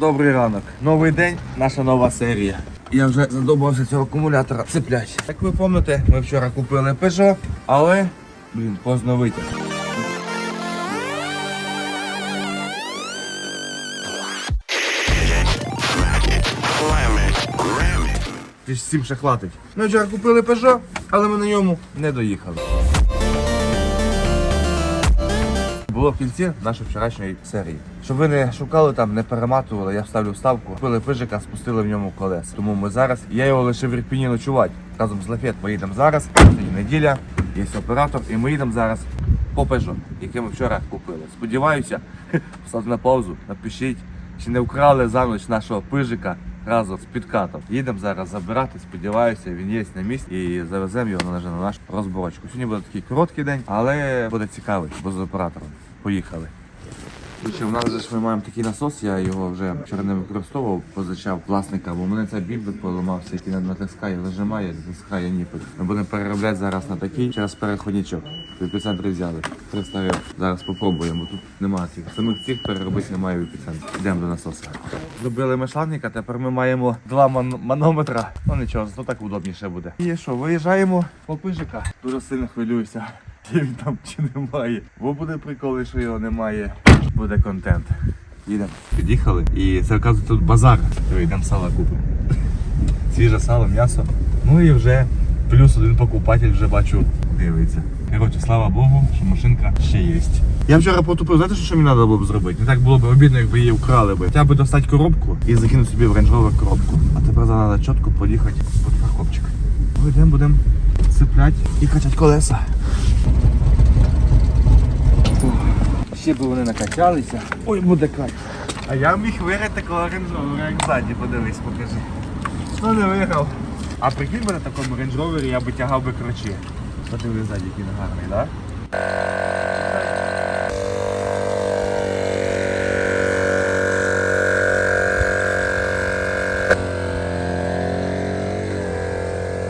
Добрий ранок. Новий день, наша нова серія. Я вже задобався цього акумулятора цеплять. Як ви пам'ятаєте, ми вчора купили Peugeot, але, блін, поздно витяг. Тож всім ще хватить. Ми вчора купили Peugeot, але ми на ньому не доїхали. Було в кінці нашої вчорашньої серії. Щоб ви не шукали там, не перематували, я вставлю вставку. Купили пижика, спустили в ньому колес. Тому ми зараз. Я його лишив в Ірпіні ночувати. Разом з Лафет ми їдемо зараз. Сьогодні неділя, є оператор, і ми їдемо зараз по Peugeot, яке ми вчора купили. Сподіваюся, поставте на паузу, напишіть, чи не вкрали за ніч нашого пижика разом з підкатом. Їдемо зараз забирати. Сподіваюся, він є на місці і завеземо його на на нашу розборочку. Сьогодні буде такий короткий день, але буде цікавий, бо з оператором. Поїхали. Короче, у нас же ж ми маємо такий насос, я його вже вчора не використовував, позичав власника, бо у мене цей бібик поламався, який не натискає, нажимає, натискає ніпель. Ми будемо переробляти зараз на такий через переходничок. В епіцентрі взяли. 300 гривень. Зараз спробуємо. Тут немає цих. Самих цих переробити немає в епіцентрі. Йдемо до насоса. Зробили мешальника, тепер ми маємо два ман- манометра. Ну нічого, зато так удобніше буде. І що, виїжджаємо по пижика. Дуже сильно хвилююся. Він там чи немає. Бо буде прикол, що його немає. Буде контент. Їдемо. Під'їхали. І це оказується тут базар. То йдемо сало купимо. Свіже сало, м'ясо. Ну і вже плюс один покупатель вже бачу дивиться. Коротше, слава Богу, що машинка ще є. Я вчора потупив, знаєте, що мені треба було б зробити? Не так було б обідно, якби її вкрали би. Хоча б достати коробку і закинути собі в Range коробку. А тепер треба чітко поїхати під парковчик. Ну, йдемо, будемо цепляти і качати колеса. Ще б вони накачалися. Ой, буде кайф. А я міг виграти як ззаді, подивись, покажи. Ну не виграв. А прикинь би на такому рейндж-ровері я би тягав би крочі. Подивись ззаді, який він гарний, так?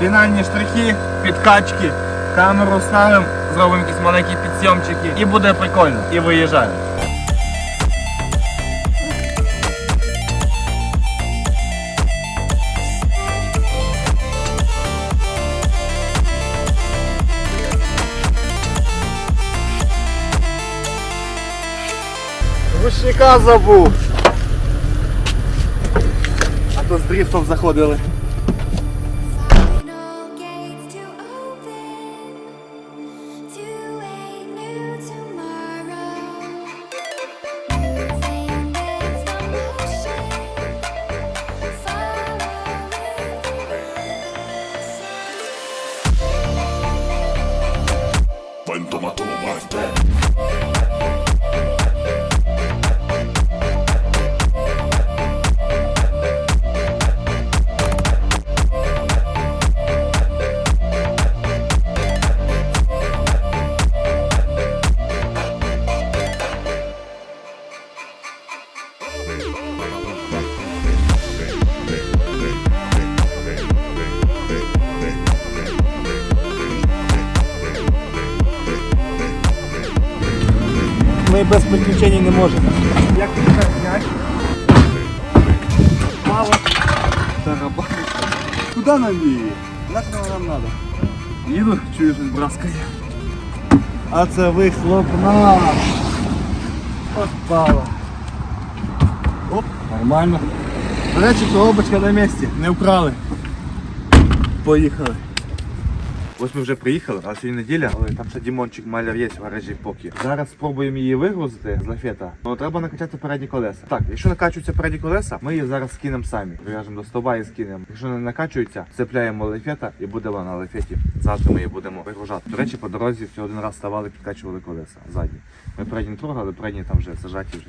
Фінальні штрихи, підкачки, камеру ставимо, зробимо якісь маленькі підсйомчики і буде прикольно. І виїжджаємо. Рушника забув. А то з дрифтом заходили. Можемо. Як так зняти? Мало. Тарабан. Куди нам її? Нащо нам треба? Їду, чую, щось браскає. А це вихлопна. Отпала. Оп, нормально. До речі, коробочка на місці. Не вкрали. Поїхали. Ось ми вже приїхали, а сьогодні неділя, але там ще Дімончик маляр є в гаражі поки. Зараз спробуємо її вигрузити з лафета. Ну треба накачати передні колеса. Так, якщо накачуються передні колеса, ми її зараз скинемо самі. Прив'яжемо до стовба і скинемо. Якщо не накачуються, цепляємо лафета і буде вона на лафеті. Завтра ми її будемо вигружати. До речі, по дорозі всього один раз ставали, підкачували колеса задні. Ми передні трогали, передні там вже зажаті вже.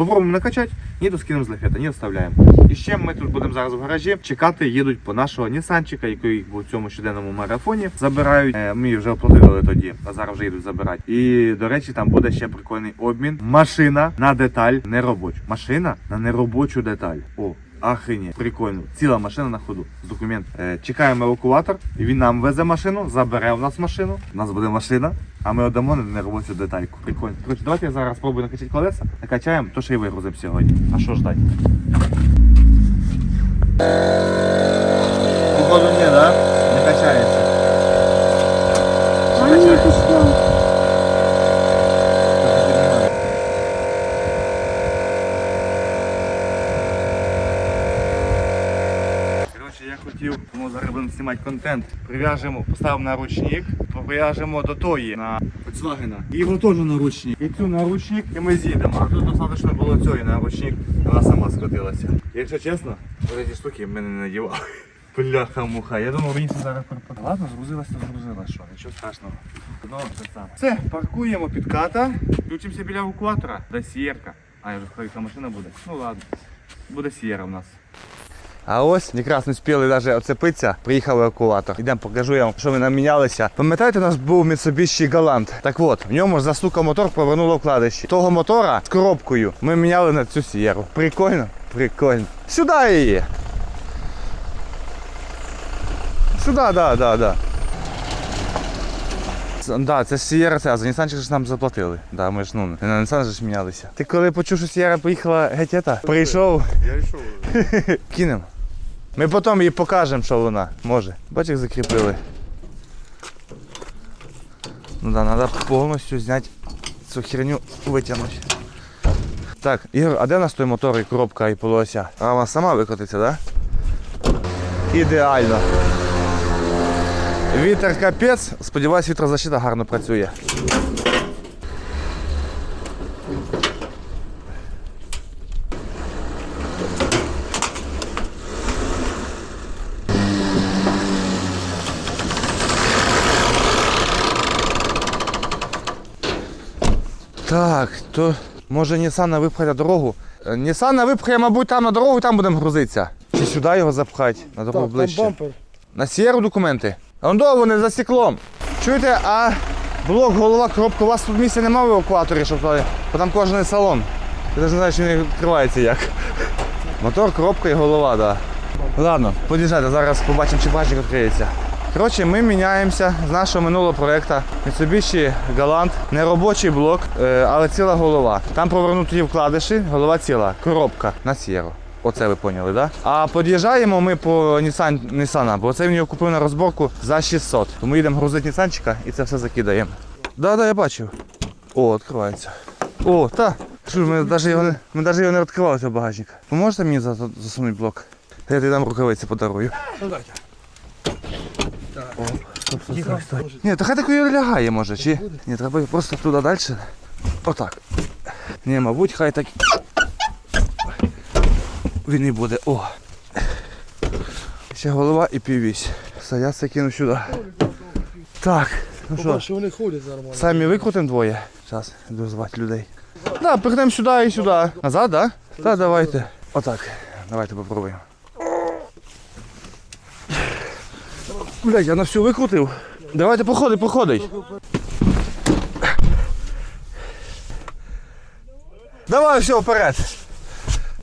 Попробуємо накачати, ні скинемо з лафета, ні оставляємо. І ще ми тут будемо зараз в гаражі чекати, їдуть по нашого Нісанчика, який був у цьому щоденному марафоні. Забирають. Е, Ми вже оплатили тоді, а зараз вже їдуть забирати. І до речі, там буде ще прикольний обмін. Машина на деталь неробочу. Машина на неробочу деталь. О, Охренеть, прикольно. Ціла машина на ходу з документ. Е, чекаємо евакуатор, він нам везе машину, забере у нас машину. У нас буде машина, а ми віддамо на неробочу детальку. Прикольно. Коротше, давайте я зараз спробую накачати колеса, накачаємо, то ще й вигрузимо сьогодні. А що ждать? Походу ні, да? Не качається. А ні, пішло. Коротше, я хотів, тому зараз будемо знімати контент. Прив'яжемо, поставимо наручник, прив'яжемо до тої на Volkswagen. Його теж наручник. І цю наручник, і ми з'їдемо. А тут достатньо було цієї наручник, вона сама скотилася. Якщо чесно, вже ці штуки мене не надівав. Бляха муха. Я думав, мені це зараз перепадає. Ладно, згрузилася, то згрузилася, що, нічого страшного. Ну, це саме. Все, паркуємо під ката, включимося біля евакуатора. Де сієрка. А, я вже сказав, яка машина буде. Ну ладно. Буде сієра в нас. А ось якраз не спіли навіть оцепитися, приїхав евакуатор. Ідемо покажу я вам, що ми намінялися. Пам'ятаєте, у нас був Mitsubishi Galant? Так от, в ньому застукав мотор повернуло вкладище. Того мотора з коробкою ми міняли на цю сієру. Прикольно? Прикольно. Сюди її. Сюди, да, да, да. Це- Да, це Сієра ця, за Nissan ж нам заплатили. Да, ми ж ну, не на же ж мінялися. Ти коли почув, що Сієра поїхала геть ета, прийшов, Я йшов. Кинемо. Ми потім їй покажемо, що вона може. Бач, як закріпили. Ну да, треба повністю зняти цю херню витягнути. Так, Ігор, а де у нас той мотор і коробка і полуося? А вона сама викотиться, так? Да? Ідеально. Вітер капець, сподіваюсь, вітрозащита гарно працює. Так, то може Нісана випхати на дорогу. Е, Нісана випхає, мабуть, там на дорогу і там будемо грузитися. Чи сюди його запхати, на дорогу ближче. бампер. На сіру документи. А он вони за стеклом. Чуєте, а блок, голова, коробка, у вас тут місця немає в евакуаторі, щоб бо там кожен салон. Я навіть не знаю, що він відкривається як. Мотор, коробка і голова, так. Да. Ладно, під'їжджайте, зараз побачимо, чи бачик відкриється. Коротше, ми міняємося з нашого минулого проєкту Mitsubishi Galant. Не робочий блок, е, але ціла голова. Там провернуті вкладиші, голова ціла, коробка на сіру. Оце ви поняли, да? А під'їжджаємо ми по Nissan, Nissan, бо це він його купив на розборку за 600. Тому їдемо грузити Нісанчика і це все закидаємо. Да, да, я бачив. О, відкривається. О, та. Що ми навіть його не, ми навіть його не відкривали цього багажника. Поможете мені за- засунути блок? Я тобі дам рукавиці подарую. О, стоп, стоп, стоп, стоп. Ні, то хай такою лягає може, чи? Ні, треба просто туди далі. Отак. Ні, мабуть, хай так. Він і буде. О. Ще голова і піввісь. Все, я це кину сюди. Так, ну що, Побачиш, вони ходять нормально. самі викрутимо двоє. Зараз йду звати людей. Да, пригнемо сюди і сюди. Назад, да? Так, давайте. Отак. Давайте попробуємо. Блять, я на всю викрутив. Давайте походи, походить. Давай все вперед.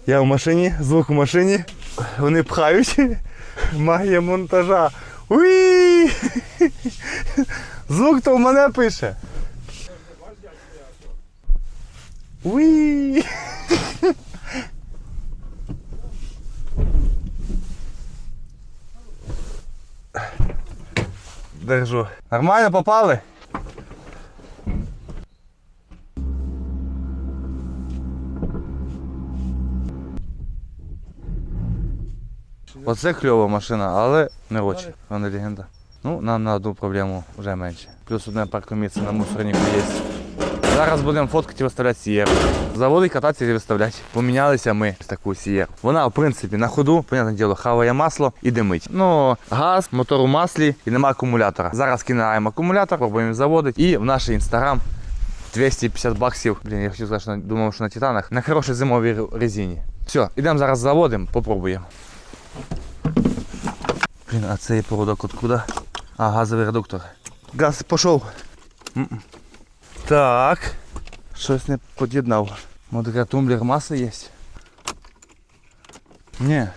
Я в машині, звук в машині. Вони пхають. Магія монтажа. Уї! Звук то в мене пише. Уї! Держу. Нормально попали? Оце кльова машина, але не очень. Вона легенда. Ну, нам на одну проблему вже менше. Плюс одне паркомісце на мусорнику є. Зараз будемо фоткати і виставляти сієру. Заводить кататися і виставляти. Помінялися ми з таку сієру. Вона, в принципі, на ходу, понятне діло, хаває масло і димить. Ну, газ, мотор у маслі і нема акумулятора. Зараз кидаємо акумулятор, пробуємо заводити. І в наш інстаграм 250 баксів. Блін, я хотів сказати, що думав, що на титанах. На хорошій зимовій резині. Все, ідемо зараз заводимо, попробуємо. Блін, а цей проводок откуда? А, газовий редуктор. Газ пішов. Так. Щось не під'єднав. Може тумблер маси є. Ні,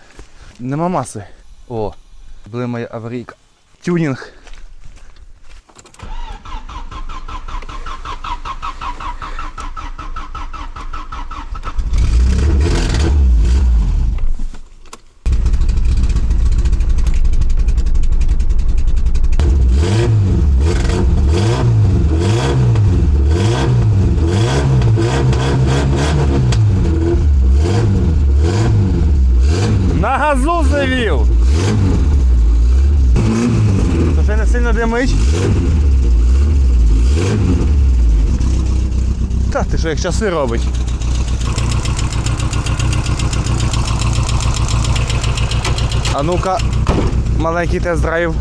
нема маси. О, була моя аварійка. Тюнінг. На газу завів! То ще не сильно димить. Та ти що як часи робить? А ну-ка, маленький тест-драйв.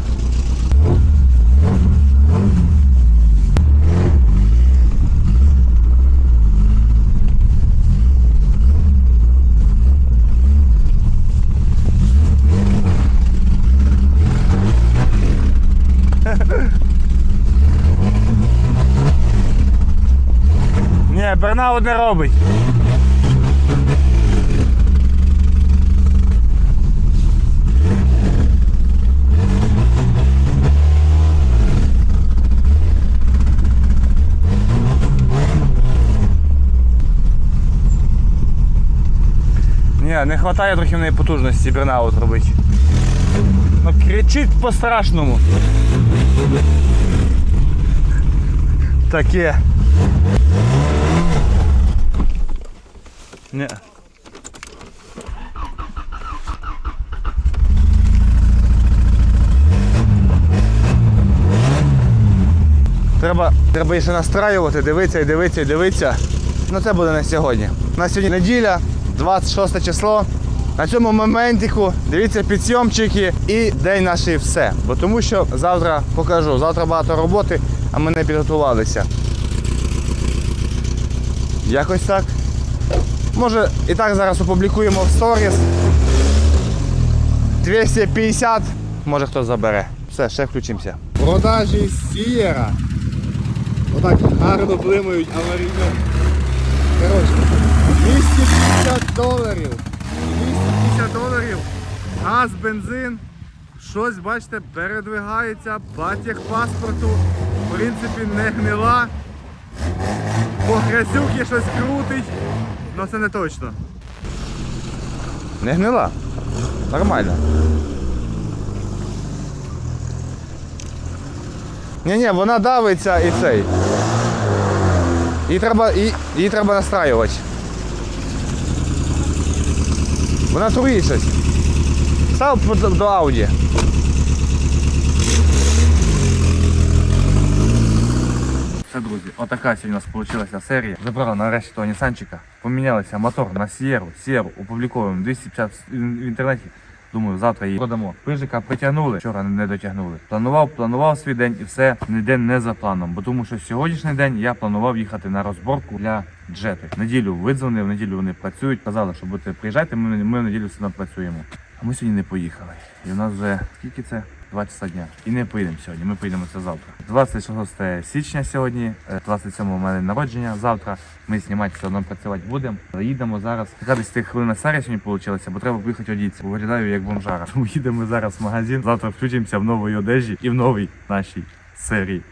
Ні, бернаут не робить. Ні, не вистачає трохи в неї потужності бернаут робити. Ну кричить по-страшному. Таке. Ні. Треба, треба ще настраювати, дивитися і дивитися і дивитися. Ну це буде на сьогодні. На сьогодні неділя, 26 число. На цьому моментику дивіться підсйомчики і день наш і все. Бо тому що завтра покажу. Завтра багато роботи, а ми не підготувалися. Якось так. Може і так зараз опублікуємо в сторіс. 250, може хто забере. Все, ще включимося. Продажі сієра. Отак гарно блимають аварійно. Коротше, 250 доларів. 250 доларів. Газ, бензин. Щось, бачите, передвигається. Батяг паспорту. В принципі, не гнила. По грязюки щось крутить. Ну це не точно. Не гнила. Нормально. Ні, ні, вона давиться і цей. Її треба, її, її треба настраювати. Вона щось. Став до Ауді. Це, друзі, отака сьогодні у нас вийшла серія. Забрали нарешті того Нісанчика. Помінялися мотор на Сієру. Сієру опубліковуємо 250 в інтернеті. Думаю, завтра її продамо. Пижика притягнули, вчора не дотягнули. Планував, планував свій день і все ніде не за планом. Бо тому що сьогоднішній день я планував їхати на розборку для джети. Неділю видзвонив, неділю вони працюють. Казали, що будете приїжджайте, ми, ми в неділю все працюємо. А ми сьогодні не поїхали. І у нас вже скільки це? 2 часа дня. І не поїдемо сьогодні, ми поїдемо це завтра. 26 січня сьогодні, е, 27 у мене народження завтра. Ми знімати все одно працювати будемо. Їдемо зараз. Така десь тих хвилина серія сьогодні вийшла, бо треба поїхати одітися. Виглядаю як бомжара. Тому їдемо зараз в магазин. Завтра включимося в новій одежі і в новій нашій серії.